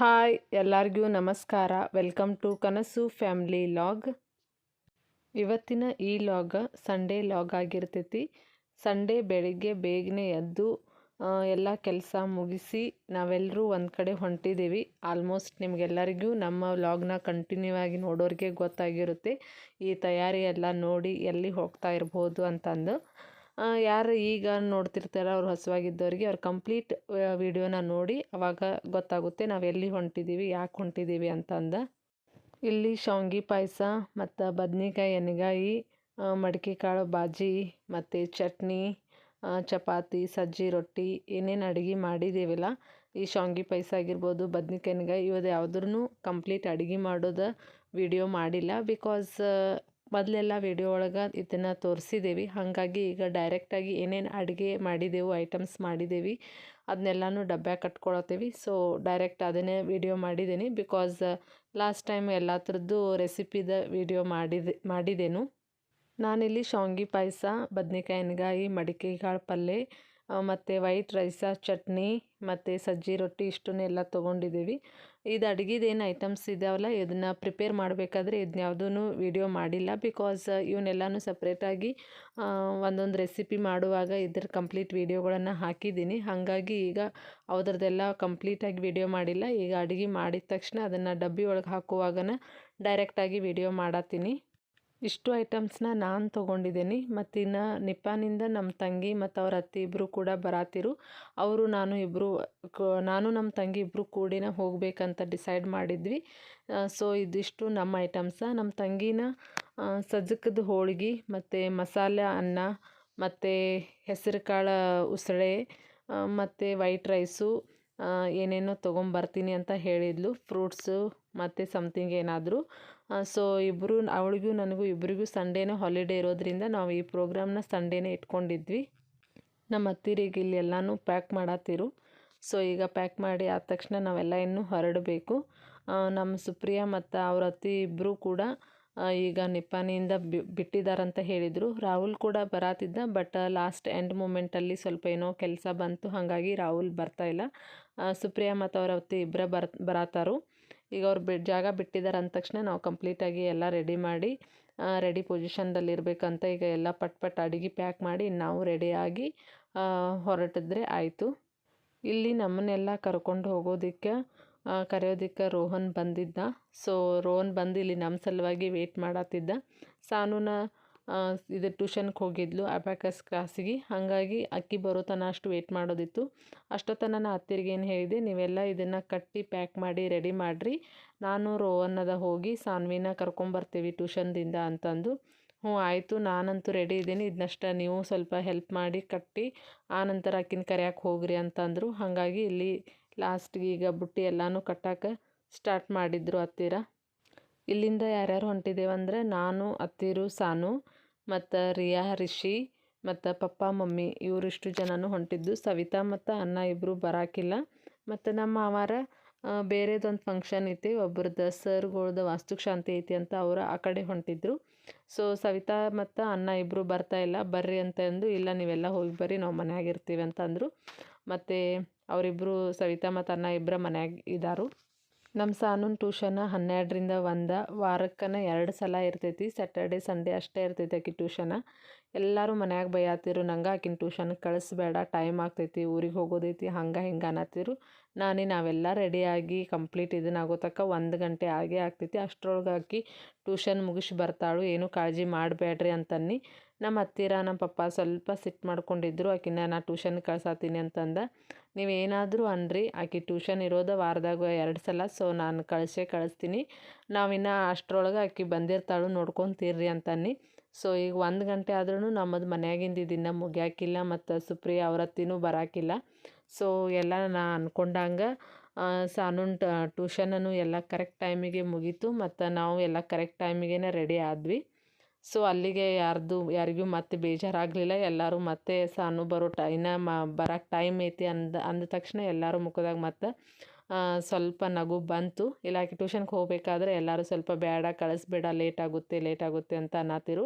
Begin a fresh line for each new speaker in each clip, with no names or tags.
Hi ಎಲ್ಲರಿಗೂ ನಮಸ್ಕಾರ. Welcome to Kanasu family vlog ಇವತ್ತಿನ ಈ ಲಾಗ್ ಸಂಡೇ ಲಾಗ್ ಆಗಿರ್ತೈತಿ. ಸಂಡೇ ಬೆಳಿಗ್ಗೆ ಬೇಗನೆ ಎದ್ದು ಎಲ್ಲ ಕೆಲಸ ಮುಗಿಸಿ ನಾವೆಲ್ಲರೂ ಒಂದು ಕಡೆ ಹೊಂಟಿದ್ದೀವಿ ಆಲ್ಮೋಸ್ಟ್ ನಿಮಗೆಲ್ಲರಿಗೂ ನಮ್ಮ ವ್ಲಾಗ್ನ ಕಂಟಿನ್ಯೂ ಆಗಿ ನೋಡೋರಿಗೆ ಗೊತ್ತಾಗಿರುತ್ತೆ. ಈ ತಯಾರಿ ಎಲ್ಲ ನೋಡಿ ಎಲ್ಲಿ ಹೋಗ್ತಾ ಇರ್ಬೋದು ಅಂತಂದು. ಯಾರು ಈಗ ನೋಡ್ತಿರ್ತಾರ ಅವ್ರು ಹೊಸವಾಗಿದ್ದವ್ರಿಗೆ, ಅವ್ರು ಕಂಪ್ಲೀಟ್ ವಿಡಿಯೋನ ನೋಡಿ ಅವಾಗ ಗೊತ್ತಾಗುತ್ತೆ ನಾವು ಎಲ್ಲಿ ಹೊಂಟಿದ್ದೀವಿ ಯಾಕೆ ಹೊಂಟಿದ್ದೀವಿ ಅಂತಂದ. ಇಲ್ಲಿ ಶಾವ್ಗಿ ಪಾಯಸ ಮತ್ತು ಬದ್ನಿಕಾಯಿ ಎಣ್ಗಾಯಿ ಮಡಿಕೆ ಕಾಳು ಬಾಜಿ ಮತ್ತು ಚಟ್ನಿ ಚಪಾತಿ, ಸಜ್ಜಿ ರೊಟ್ಟಿ ಏನೇನು ಅಡುಗೆ ಮಾಡಿದ್ದೀವಿಲ್ಲ ಈ ಶಾವ್ಗಿ ಪಾಯಸ ಆಗಿರ್ಬೋದು, ಬದ್ನಿಕಾಯಿ ಎಣ್ಗಾಯಿ ಇವತ್ತು ಯಾವುದ್ರೂ ಕಂಪ್ಲೀಟ್ ಅಡುಗೆ ಮಾಡೋದು ವಿಡಿಯೋ ಮಾಡಿಲ್ಲ ಬಿಕಾಸ್ ಮೊದಲೆಲ್ಲ ವಿಡಿಯೋ ಒಳಗೆ ಇದನ್ನು ತೋರಿಸಿದ್ದೀವಿ ಹಾಗಾಗಿ ಈಗ ಡೈರೆಕ್ಟಾಗಿ ಏನೇನು ಅಡುಗೆ ಮಾಡಿದೆವು ಐಟಮ್ಸ್ ಮಾಡಿದ್ದೀವಿ ಅದನ್ನೆಲ್ಲನೂ ಡಬ್ಬೆ ಕಟ್ಕೊಳತ್ತೀವಿ. ಸೊ ಡೈರೆಕ್ಟ್ ಅದನ್ನೇ ವಿಡಿಯೋ ಮಾಡಿದ್ದೀನಿ ಬಿಕಾಸ್ ಲಾಸ್ಟ್ ಟೈಮ್ ಎಲ್ಲ ಥರದ್ದು ರೆಸಿಪಿದ ವಿಡಿಯೋ ಮಾಡಿದೆ, ಮಾಡಿದೆನು. ನಾನಿಲ್ಲಿ ಶಾವ್ಗಿ ಪಾಯಸ ಬದನೆಕಾಯಿ ಎಣ್ಗಾಯಿ ಮಡಿಕೆ ಕಾಳು ಪಲ್ಯ ಮತ್ತು ವೈಟ್ ರೈಸ ಚಟ್ನಿ, ಮತ್ತು ಸಜ್ಜಿ ರೊಟ್ಟಿ ಇಷ್ಟನ್ನೆಲ್ಲ ತೊಗೊಂಡಿದ್ದೀವಿ ಇದು ಅಡುಗೆದೇನು ಐಟಮ್ಸ್ ಇದಾವಲ್ಲ ಇದನ್ನು ಪ್ರಿಪೇರ್ ಮಾಡಬೇಕಾದ್ರೆ ಇದನ್ನ ಯಾವುದೂ ವಿಡಿಯೋ ಮಾಡಿಲ್ಲ. ಬಿಕಾಸ್ ಇವನ್ನೆಲ್ಲನೂ ಸಪ್ರೇಟಾಗಿ ಒಂದೊಂದು ರೆಸಿಪಿ ಮಾಡುವಾಗ ಇದ್ರ ಕಂಪ್ಲೀಟ್ ವಿಡಿಯೋಗಳನ್ನು ಹಾಕಿದ್ದೀನಿ. ಹಾಗಾಗಿ ಈಗ ಅವ್ರದ್ದೆಲ್ಲ ಕಂಪ್ಲೀಟಾಗಿ ವಿಡಿಯೋ ಮಾಡಿಲ್ಲ. ಈಗ ಅಡುಗೆ ಮಾಡಿದ ತಕ್ಷಣ ಅದನ್ನು ಡಬ್ಬಿ ಒಳಗೆ ಹಾಕುವಾಗ ಡೈರೆಕ್ಟಾಗಿ ವಿಡಿಯೋ ಮಾಡತ್ತೀನಿ. ಇಷ್ಟು ಐಟಮ್ಸ್ನ ನಾನು ತೊಗೊಂಡಿದ್ದೀನಿ. ಮತ್ತು ಇನ್ನು ನಿಪ್ಪಾನಿಂದ ನಮ್ಮ ತಂಗಿ ಮತ್ತು ಅವ್ರ ಅತ್ತೆ ಇಬ್ಬರು ಕೂಡ ಬರಾತಿರು. ಅವರು ನಾನು ಇಬ್ಬರು ನಾನು ನಮ್ಮ ತಂಗಿ ಇಬ್ಬರು ಕೂಡಿನ ಹೋಗಬೇಕಂತ ಡಿಸೈಡ್ ಮಾಡಿದ್ವಿ. ಸೊ ಇದಿಷ್ಟು ನಮ್ಮ ಐಟಮ್ಸ. ನಮ್ಮ ತಂಗಿನ ಸಜ್ಜಕದ ಹೋಳಿಗೆ ಮತ್ತು ಮಸಾಲೆ ಅನ್ನ ಮತ್ತು ಹೆಸರು ಕಾಳು ಉಸಳೆ ಮತ್ತು ವೈಟ್ ರೈಸು ಏನೇನೋ ತೊಗೊಂಬರ್ತೀನಿ ಅಂತ ಹೇಳಿದ್ಲು. ಫ್ರೂಟ್ಸು ಮತ್ತು ಸಮಥಿಂಗ್ ಏನಾದರೂ. ಸೊ ಇಬ್ಬರು ಅವಳಿಗೂ ನನಗೂ ಇಬ್ಬರಿಗೂ ಸಂಡೇನೇ ಹಾಲಿಡೇ ಇರೋದ್ರಿಂದ ನಾವು ಈ ಪ್ರೋಗ್ರಾಮ್ನ ಸಂಡೇನೇ ಇಟ್ಕೊಂಡಿದ್ವಿ. ನಮ್ಮ ಅತ್ತಿರಿಗೆ ಇಲ್ಲಿ ಎಲ್ಲನೂ ಪ್ಯಾಕ್ ಮಾಡತ್ತಿರು ಸೊ ಈಗ ಪ್ಯಾಕ್ ಮಾಡಿ ಆದ ತಕ್ಷಣ ನಾವೆಲ್ಲ ಇನ್ನೂ ಹೊರಡಬೇಕು. ನಮ್ಮ ಸುಪ್ರಿಯಾ ಮತ್ತು ಅವ್ರ ಅತ್ತಿ ಇಬ್ಬರು ಕೂಡ ಈಗ ನಿಪ್ಪಾನಿಯಿಂದ ಬಿಟ್ಟಿದ್ದಾರಂತ ಹೇಳಿದರು. ರಾಹುಲ್ ಕೂಡ ಬರಾತಿದ್ದ ಬಟ್ ಲಾಸ್ಟ್ ಎಂಡ್ ಮೂಮೆಂಟಲ್ಲಿ ಸ್ವಲ್ಪ ಏನೋ ಕೆಲಸ ಬಂತು, ಹಾಗಾಗಿ ರಾಹುಲ್ ಬರ್ತಾಯಿಲ್ಲ ಸುಪ್ರಿಯಾ ಮತ್ತು ಅವರ ಅತ್ತಿ ಇಬ್ಬರ ಬರ್, ಬರಾತಾರು. ಈಗ ಅವ್ರು ಬಿ, ಜಾಗ ಬಿಟ್ಟಿದ್ದಾರೆ ಅಂದ ತಕ್ಷಣ ನಾವು ಕಂಪ್ಲೀಟಾಗಿ ಎಲ್ಲ ರೆಡಿ ಮಾಡಿ ರೆಡಿ ಪೊಸಿಷನ್ದಲ್ಲಿ ಇರಬೇಕಂತ ಈಗ ಎಲ್ಲ ಪಟ್ ಪಟ್ ಅಡುಗೆ ಪ್ಯಾಕ್ ಮಾಡಿ ನಾವು ರೆಡಿಯಾಗಿ ಹೊರಟಿದ್ರೆ ಆಯಿತು. ಇಲ್ಲಿ ನಮ್ಮನ್ನೆಲ್ಲ ಕರ್ಕೊಂಡು ಹೋಗೋದಕ್ಕೆ ಕರೆಯೋದಿಕ್ಕೆ ರೋಹನ್ ಬಂದಿದ್ದ. ಸೊ ರೋಹನ್ ಬಂದು ಇಲ್ಲಿ ನಮ್ಮ ಸಲುವಾಗಿ ವೆಯ್ಟ್ ಮಾಡತ್ತಿದ್ದ ಸಾನುನ ಇದು ಟ್ಯೂಷನ್ಗೆ ಹೋಗಿದ್ಲು ಅಬ್ಯಾಕಸ್ ಕ್ಲಾಸಿಗೆ. ಹಾಗಾಗಿ ಅಕ್ಕಿ ಬರೋ ತನಕ ಅಷ್ಟು ವೆಯ್ಟ್ ಮಾಡೋದಿತ್ತು. ಅಷ್ಟೊತ್ತನ ನಾನು ಅತ್ತಿರಿಗೆ ಏನು ಹೇಳಿದೆ, ನೀವೆಲ್ಲ ಇದನ್ನು ಕಟ್ಟಿ ಪ್ಯಾಕ್ ಮಾಡಿ ರೆಡಿ ಮಾಡಿರಿ. ನಾನು ರೋಹನ್ನದ ಹೋಗಿ ಸಾನ್ವಿನ ಕರ್ಕೊಂಬರ್ತೀವಿ ಟ್ಯೂಷನ್ದಿಂದ ಅಂತಂದು. ಹ್ಞೂ, ಆಯಿತು, ನಾನಂತೂ ರೆಡಿ ಇದ್ದೀನಿ. ಇದನ್ನಷ್ಟ ನೀವು ಸ್ವಲ್ಪ ಹೆಲ್ಪ್ ಮಾಡಿ ಕಟ್ಟಿ ಆನಂತರ ಅಕ್ಕಿನ ಕರೆಯೋಕೆ ಹೋಗ್ರಿ ಅಂತಂದರು. ಹಾಗಾಗಿ ಇಲ್ಲಿ ಲಾಸ್ಟ್ಗೆ ಈಗ ಬುಟ್ಟಿ ಎಲ್ಲನೂ ಕಟ್ಟಕ್ಕೆ ಸ್ಟಾರ್ಟ್ ಮಾಡಿದ್ರು ಹತ್ತಿರ ಇಲ್ಲಿಂದ ಯಾರ್ಯಾರು ಹೊಂಟಿದ್ದೇವಂದ್ರೆ ನಾನು, ಅತ್ತಿರು, ಸಾನು, ಮತ್ತು ರಿಯಾ, ರಿಷಿ, ಮತ್ತು ಪಪ್ಪ, ಮಮ್ಮಿ ಇವರಿಷ್ಟು ಜನನೂ ಹೊಂಟಿದ್ದು. ಸವಿತಾ ಮತ್ತು ಅನ್ನ ಇಬ್ಬರು ಬರಾಕಿಲ್ಲ. ಮತ್ತು ನಮ್ಮ ಮಾವಾರ ಬೇರೆದೊಂದು ಫಂಕ್ಷನ್ ಐತಿ. ಒಬ್ರದ್ದು ಸರ್ಗಳ್ದು ವಾಸ್ತುಶಾಂತಿ ಐತಿ ಅಂತ ಅವರು ಆ ಕಡೆ ಹೊಂಟಿದ್ರು. ಸೊ ಸವಿತಾ ಮತ್ತು ಅನ್ನ ಇಬ್ಬರು ಬರ್ತಾ ಇಲ್ಲ. ಬರ್ರಿ ಅಂತ ಅಂದು, ಇಲ್ಲ, ನೀವೆಲ್ಲ ಹೋಗಿ ಬರ್ರಿ, ನಾವು ಮನ್ಯಾಗ ಇರ್ತೀವಿ ಅಂತ ಅಂದರು. ಮತ್ತು ಅವರಿಬ್ಬರು ಸವಿತಾ ಮತ್ತು ಅನ್ನ ಇಬ್ಬರ ಮನ್ಯಾಗ ಇದ್ದಾರು ನಮ್ಮ ಸಾನೂನ್ ಟ್ಯೂಷನ್ ಹನ್ನೆರಡರಿಂದ ಒಂದು, ವಾರಕ್ಕನ ಎರಡು ಸಲ ಇರ್ತೈತಿ ಸ್ಯಾಟರ್ಡೆ ಸಂಡೇ ಅಷ್ಟೇ ಇರ್ತೈತಿ ಆಕಿ ಟ್ಯೂಷನ. ಎಲ್ಲರೂ ಮನ್ಯಾಗ ಬೈಯಾತಿರು, ನಂಗೆ ಆಕಿನ ಟ್ಯೂಷನ್ ಕಳಿಸ್ಬೇಡ ಟೈಮ್ ಆಗ್ತೈತಿ, ಊರಿಗೆ ಹೋಗೋದೈತಿ, ಹಂಗೆ ಹಿಂಗೆ ಅನ್ನತ್ತಿರು ನಾನೇ ನಾವೆಲ್ಲ ರೆಡಿಯಾಗಿ ಕಂಪ್ಲೀಟ್ ಇದನ್ನಾಗೋ ತಕ್ಕ ಒಂದು ಗಂಟೆ ಆಗೇ ಆಗ್ತೈತಿ. ಅಷ್ಟ್ರೊಳಗೆ ಆಕಿ ಟ್ಯೂಷನ್ ಮುಗಿಸಿ ಬರ್ತಾಳು, ಏನೂ ಕಾಳಜಿ ಮಾಡಬೇಡ್ರಿ ಅಂತನ್ನಿ. ನಮ್ಮ ಹತ್ತಿರ ನಮ್ಮ ಪಪ್ಪ ಸ್ವಲ್ಪ ಸಿಟ್ಟು ಮಾಡ್ಕೊಂಡಿದ್ರು. ಆಕಿನ ನಾ ಟ್ಯೂಷನ್ ಕಳ್ಸಾತೀನಿ ಅಂತಂದ. ನೀವೇನಾದರೂ ಅನ್ರಿ, ಆಕೆ ಟ್ಯೂಷನ್ ಇರೋದು ವಾರದಾಗ ಎರಡು ಸಲ ಸೊ ನಾನು ಕಳಿಸೇ ಕಳಿಸ್ತೀನಿ. ನಾವಿನ್ನು ಅಷ್ಟರೊಳಗೆ ಆಕಿ ಬಂದಿರ್ತಾಳು ನೋಡ್ಕೊತೀರ್ರಿ ಅಂತನ್ನಿ. ಸೊ ಈಗ ಒಂದು ಗಂಟೆ ಆದ್ರೂ ನಮ್ಮದು ಮನೆಯಾಗಿಂದ ಇದನ್ನು ಮುಗಿಯಾಕಿಲ್ಲ ಮತ್ತು ಸುಪ್ರಿಯಾ ಅವರತ್ತಿನೂ ಬರಾಕಿಲ್ಲ. ಸೊ ಎಲ್ಲ ನಾ ಅಂದ್ಕೊಂಡಂಗೆ ಸಾನೂನ್ ಟ್ಯೂಷನನ್ನು ಎಲ್ಲ ಕರೆಕ್ಟ್ ಟೈಮಿಗೆ ಮುಗೀತು ಮತ್ತು ನಾವು ಎಲ್ಲ ಕರೆಕ್ಟ್ ಟೈಮಿಗೆ ರೆಡಿ ಆದ್ವಿ. ಸೊ ಅಲ್ಲಿಗೆ ಯಾರ್ದು, ಯಾರಿಗೂ ಮತ್ತೆ ಬೇಜಾರಾಗಲಿಲ್ಲ. ಎಲ್ಲರೂ ಮತ್ತೆ ಸಾನು ಬರೋ ಟೈನ ಮ ಬರೋಕ್ಕೆ ಟೈಮ್ ಐತಿ ಅಂದ ಅಂದ ತಕ್ಷಣ ಎಲ್ಲರೂ ಮುಖದಾಗ ಮತ್ತೆ ಸ್ವಲ್ಪ ನಗು ಬಂತು. ಇಲ್ಲ ಆಕೆ ಟ್ಯೂಷನ್ಗೆ ಹೋಗಬೇಕಾದ್ರೆ ಎಲ್ಲರೂ ಸ್ವಲ್ಪ ಬೇಡ ಕಳಿಸ್ಬೇಡ, ಲೇಟ್ ಆಗುತ್ತೆ ಲೇಟ್ ಆಗುತ್ತೆ ಅಂತ ಅನ್ನತ್ತಿರು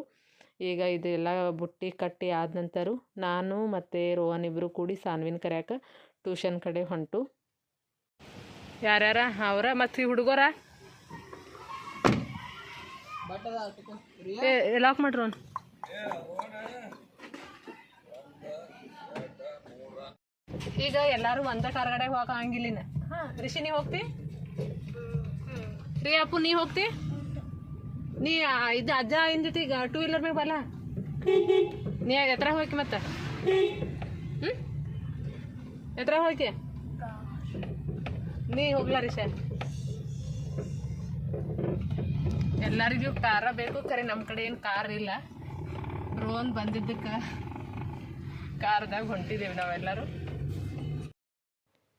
ಈಗ ಇದೆಲ್ಲ ಬುಟ್ಟಿ ಕಟ್ಟಿ ಆದ ನಂತರ ನಾನು ಮತ್ತು ರೋಹನ್ ಇಬ್ಬರು ಕೂಡಿ ಸಾನ್ವಿನ ಕರೆಯಕ್ಕೆ ಟ್ಯೂಷನ್ ಕಡೆ ಹೊಂಟು. ಯಾರ್ಯಾರ? ಅವರ ಮತ್ತು ಹುಡುಗರ? ಲಾಕ್ ಮಾಡ್ರಿ ಅವ್ನು. ಈಗ ಎಲ್ಲಾರು ಒಂದ ಕಾರ್ಗಡೆ ಹೋಗಂಗಿಲ್ಲಿನ ಹಾ ರಿಷಿ ನೀ ಹೋಗ್ತಿ? ರೀ ಅಪ್ಪು ನೀ ಹೋಗ್ತಿ? ನೀ ಇದು ಅಜ್ಜ ಇಂದಿತಿ ಈಗ ಟೂ ವೀಲರ್ ಮ್ಯಾಗ ಬಲ್ಲ ನೀ ಎತ್ರ ಹೋಗಿ ಮತ್ತೆ? ಹ್ಮ್? ಎತ್ರ ಹೋಗಿ ನೀ ಹೋಗ್ಲಾ ರಿಷ. ಎಲ್ಲರಿಗೂ ಕಾರ ಬೇಕು. ಖರೆ ನಮ್ಮ ಕಡೆ ಏನು ಕಾರ್ ಇಲ್ಲ. ಡ್ರೋನ್ ಬಂದಿದ್ದಕ್ಕೆ. ಕಾರ್ದಾಗ ಹೊಂಟಿದ್ದೀವಿ ನಾವೆಲ್ಲರೂ.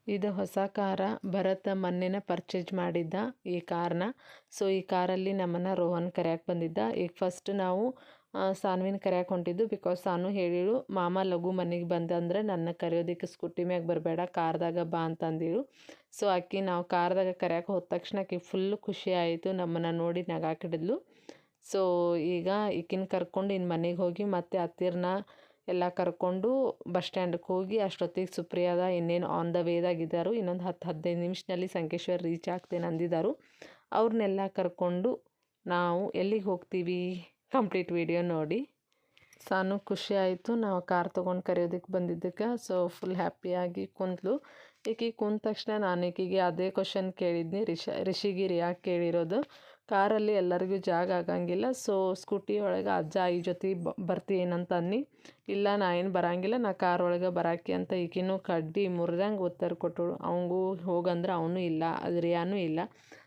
ಇದು ಹೊಸ ಕಾರ. ಭರತ್ ಮೊನ್ನೆನ ಪರ್ಚೇಸ್ ಮಾಡಿದ್ದ ಈ ಕಾರ್ನ. ಸೊ ಈ ಕಾರಲ್ಲಿ ನಮ್ಮನ್ನು ರೋಹನ್ ಕರೆಯಕ್ಕೆ ಬಂದಿದ್ದ. ಈಗ ಫಸ್ಟ್ ನಾವು ಸಾನ್ವಿನ ಕರ್ಯಾಕೆ ಹೊಂಟಿದ್ದು ಬಿಕಾಸ್ ಸಾನು ಹೇಳಿಳು, ಮಾಮ, ಲಘು ಮನೆಗೆ ಬಂದಂದ್ರೆ ನನ್ನ ಕರೆಯೋದಕ್ಕೆ ಸ್ಕೂಟಿ ಮ್ಯಾಗ ಬರಬೇಡ, ಕಾರ್ದಾಗ ಬಾ ಅಂತಂದಿಳು. ಸೊ ಆಕಿ ನಾವು ಕಾರ್ದಾಗ ಕರ್ಯಾಕೆ ಹೋದ ತಕ್ಷಣ ಆಕಿ ಫುಲ್ ಖುಷಿ ಆಯಿತು, ನಮ್ಮನ್ನು ನೋಡಿ ನಗಾಕಿಡಿದ್ಲು. ಸೊ ಈಗ ಈಕಿನ ಕರ್ಕೊಂಡು ಇನ್ನು ಮನೆಗೆ ಹೋಗಿ ಮತ್ತೆ ಹತ್ತಿರನ ಎಲ್ಲ ಕರ್ಕೊಂಡು ಬಸ್ ಸ್ಟ್ಯಾಂಡ್ಗೆ ಹೋಗಿ ಅಷ್ಟೊತ್ತಿಗೆ ಸುಪ್ರಿಯಾದ ಇನ್ನೇನು ಆನ್ ದ ವೇದಾಗಿದ್ದಾರು ಇನ್ನೊಂದು ಹತ್ತು ಹದಿನೈದು ನಿಮಿಷದಲ್ಲಿ ಸಂಕೇಶ್ವರ್ ರೀಚ್ ಆಗ್ತೇನೆ ಅಂದಿದ್ದಾರು ಅವ್ರನ್ನೆಲ್ಲ ಕರ್ಕೊಂಡು ನಾವು ಎಲ್ಲಿಗೆ ಹೋಗ್ತೀವಿ? ಕಂಪ್ಲೀಟ್ ವಿಡಿಯೋ ನೋಡಿ. ಸಾನು ಖುಷಿ ಆಯಿತು. ನಾವು ಕಾರ್ ತೊಗೊಂಡು ಕರೆಯೋದಕ್ಕೆ ಬಂದಿದ್ದಕ್ಕೆ. ಸೊ ಫುಲ್ ಹ್ಯಾಪಿಯಾಗಿ ಕುಂತಲು. ಈಕೆ ಕುಂದ ತಕ್ಷಣ ನಾನು ಈಕಿಗೆ ಅದೇ ಕ್ವಶನ್ ಕೇಳಿದ್ನಿ. ರಿಷ ರಿಷಿಗಿರಿ ಯಾಕೆ ಕೇಳಿರೋದು. ಕಾರಲ್ಲಿ ಎಲ್ಲರಿಗೂ ಜಾಗ ಆಗಂಗಿಲ್ಲ. ಸೊ ಸ್ಕೂಟಿ ಒಳಗೆ ಅಜ್ಜ ಈ ಜೊತೆ ಬ ಬರ್ತೀನಂತ ಅನ್ನಿ. ಇಲ್ಲ, ನಾ ಏನು ಬರಂಗಿಲ್ಲ. ನಾ ಕಾರ್ ಒಳಗೆ ಬರಾಕಿ ಅಂತ ಈಕಿನೂ ಕಡ್ಡಿ ಮುರಿದಂಗೆ ಉತ್ತರ ಕೊಟ್ಟಳು. ಅವಂಗೂ ಹೋಗಂದ್ರೆ ಅವನು ಇಲ್ಲ, ಅದ್ರಿಯಾನೂ ಇಲ್ಲ.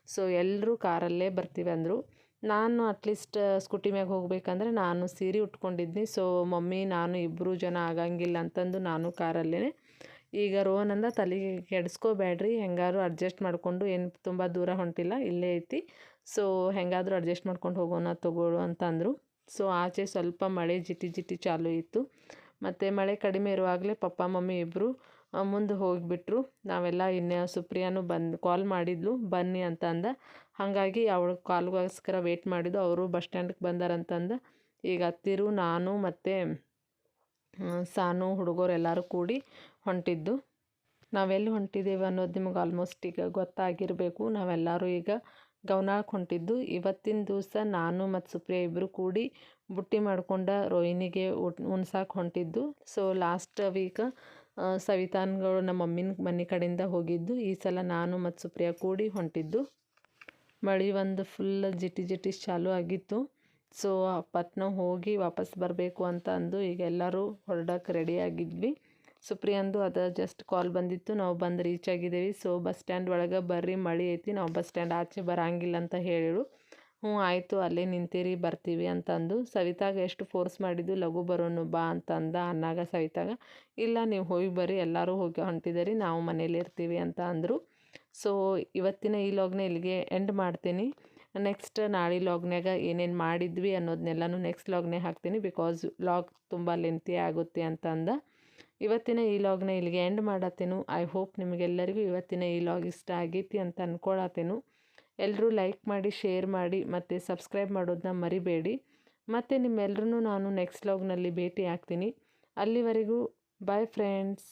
ಸೊ ಎಲ್ಲರೂ ಕಾರಲ್ಲೇ ಬರ್ತೀವಿ ಅಂದರು. ನಾನು ಅಟ್ಲೀಸ್ಟ್ ಸ್ಕೂಟಿ ಮ್ಯಾಗ ಹೋಗಬೇಕಂದ್ರೆ ನಾನು ಸೀರೆ ಉಟ್ಕೊಂಡಿದ್ನಿ. ಸೊ ಮಮ್ಮಿ, ನಾನು ಇಬ್ಬರು ಜನ ಆಗಂಗಿಲ್ಲ ಅಂತಂದು ನಾನು ಕಾರಲ್ಲೇ ಈಗ ರೋಹನ್ ಅಂದ ತಲೆಗೆ ಕೆಡಿಸ್ಕೋಬೇಡ್ರಿ ಹೆಂಗಾರು ಅಡ್ಜಸ್ಟ್ ಮಾಡಿಕೊಂಡು, ಏನು ತುಂಬ ದೂರ ಹೊಂಟಿಲ್ಲ, ಇಲ್ಲೇ ಐತಿ. ಸೊ ಹೆಂಗಾದರೂ ಅಡ್ಜಸ್ಟ್ ಮಾಡ್ಕೊಂಡು ಹೋಗೋಣ ತಗೊಳ್ಳು ಅಂತಂದರು. ಸೊ ಆಚೆ ಸ್ವಲ್ಪ ಮಳೆ ಜಿಟಿ ಜಿಟಿ ಚಾಲು ಇತ್ತು. ಮತ್ತು ಮಳೆ ಕಡಿಮೆ ಇರುವಾಗಲೇ ಪಪ್ಪ, ಮಮ್ಮಿ ಇಬ್ಬರು ಮುಂದೆ ಹೋಗಿಬಿಟ್ರು. ನಾವೆಲ್ಲ ಇನ್ನ ಸುಪ್ರಿಯಾನು ಬಂದು ಕಾಲ್ ಮಾಡಿದ್ಲು, ಬನ್ನಿ ಅಂತ ಅಂದ. ಹಾಗಾಗಿ ಅವಳು ಕಾಲ್ಗೋಸ್ಕರ ವೇಟ್ ಮಾಡಿದ್ದು. ಅವರು ಬಸ್ ಸ್ಟ್ಯಾಂಡ್ಗೆ ಬಂದಾರಂತಂದು. ಈಗ ಹತ್ತಿರು ನಾನು ಮತ್ತು ಸಾನು, ಹುಡುಗರು ಎಲ್ಲರೂ ಕೂಡಿ ಹೊಂಟಿದ್ದು. ನಾವೆಲ್ಲಿ ಹೊಂಟಿದ್ದೇವೆ ಅನ್ನೋದು ನಿಮಗೆ ಆಲ್ಮೋಸ್ಟ್ ಈಗ ಗೊತ್ತಾಗಿರಬೇಕು. ನಾವೆಲ್ಲರೂ ಈಗ ಗೌನಾಳಕ್ಕೆ ಹೊಂಟಿದ್ದು. ಇವತ್ತಿನ ದಿವಸ ನಾನು ಮತ್ತು ಸುಪ್ರಿಯಾ ಇಬ್ಬರು ಕೂಡಿ ಬುಟ್ಟಿ ಮಾಡ್ಕೊಂಡ ರೋಹಿಣಿಗೆ ಉಣ್ಸಾಕೆ ಹೊಂಟಿದ್ದು. ಸೊ ಲಾಸ್ಟ್ ವೀಕ್ ಸವಿತಾನ್ಗಳು ನಮ್ಮ ಮಮ್ಮಿನ ಮನೆ ಕಡೆಯಿಂದ ಹೋಗಿದ್ದು. ಈ ಸಲ ನಾನು ಮತ್ತು ಸುಪ್ರಿಯಾ ಕೂಡಿ ಹೊಂಟಿದ್ದು. ಮಳೆ ಒಂದು ಫುಲ್ ಜಿಟಿ ಜಿಟಿ ಚಾಲು ಆಗಿತ್ತು. ಸೊ ಪತ್ನ ಹೋಗಿ ವಾಪಸ್ ಬರಬೇಕು ಅಂತ ಅಂದು ಈಗ ಎಲ್ಲರೂ ಹೊರಡಕ್ಕೆ ರೆಡಿ ಆಗಿದ್ವಿ. ಸುಪ್ರಿಯಂದು ಅದು ಜಸ್ಟ್ ಕಾಲ್ ಬಂದಿತ್ತು. ನಾವು ಬಂದು ರೀಚ್ ಆಗಿದ್ದೇವೆ. ಸೊ ಬಸ್ ಸ್ಟ್ಯಾಂಡ್ ಒಳಗೆ ಬರ್ರಿ, ಮಳೆ ಐತಿ. ನಾವು ಬಸ್ ಸ್ಟ್ಯಾಂಡ್ ಆಚೆ ಬರಂಗಿಲ್ಲ ಅಂತ ಹೇಳಿಳು ಹ್ಞೂ, ಆಯಿತು, ಅಲ್ಲೇ ನಿಂತೀರಿ, ಬರ್ತೀವಿ ಅಂತಂದು. ಸವಿತಾಗ ಎಷ್ಟು ಫೋರ್ಸ್ ಮಾಡಿದ್ದು, ಲಘು ಬರೋನು ಬಾ ಅಂತಂದ ಅನ್ನಾಗ ಸವಿತಾಗ, ಇಲ್ಲ, ನೀವು ಹೋಗಿ ಬರ್ರಿ, ಎಲ್ಲರೂ ಹೋಗಿ ಹೊಂಟಿದ್ದೀರಿ ನಾವು ಮನೇಲಿ ಇರ್ತೀವಿ ಅಂತ ಅಂದರು. ಸೊ ಇವತ್ತಿನ ಈ ಲಾಗ್ನ ಇಲ್ಲಿಗೆ ಎಂಡ್ ಮಾಡ್ತೀನಿ. ನೆಕ್ಸ್ಟ್ ನಾಳೆ ಲಾಗ್ನಾಗ ಏನೇನು ಮಾಡಿದ್ವಿ ಅನ್ನೋದನ್ನೆಲ್ಲನೂ ನೆಕ್ಸ್ಟ್ ಲಾಗ್ನೇ ಹಾಕ್ತೀನಿ ಬಿಕಾಸ್ ಲಾಗ್ ತುಂಬ ಲೆಂತಿ ಆಗುತ್ತೆ ಅಂತ ಅಂದ ಇವತ್ತಿನ ಈ ಲಾಗ್ನ ಇಲ್ಲಿಗೆ ಎಂಡ್ ಮಾಡತ್ತೇನು. ಐ ಹೋಪ್ ನಿಮಗೆಲ್ಲರಿಗೂ ಇವತ್ತಿನ ಈ ಲಾಗ್ ಇಷ್ಟ ಆಗೈತಿ ಅಂತ ಅಂದ್ಕೊಳತ್ತೇನು ಎಲ್ಲರೂ ಲೈಕ್ ಮಾಡಿ, ಶೇರ್ ಮಾಡಿ ಮತ್ತು ಸಬ್ಸ್ಕ್ರೈಬ್ ಮಾಡೋದನ್ನ ಮರಿಬೇಡಿ. ಮತ್ತು ನಿಮ್ಮೆಲ್ಲರೂ ನಾನು ನೆಕ್ಸ್ಟ್ ಲಾಗ್ನಲ್ಲಿ ಭೇಟಿ ಆಗ್ತೀನಿ ಅಲ್ಲಿವರೆಗೂ ಬಾಯ್ ಫ್ರೆಂಡ್ಸ್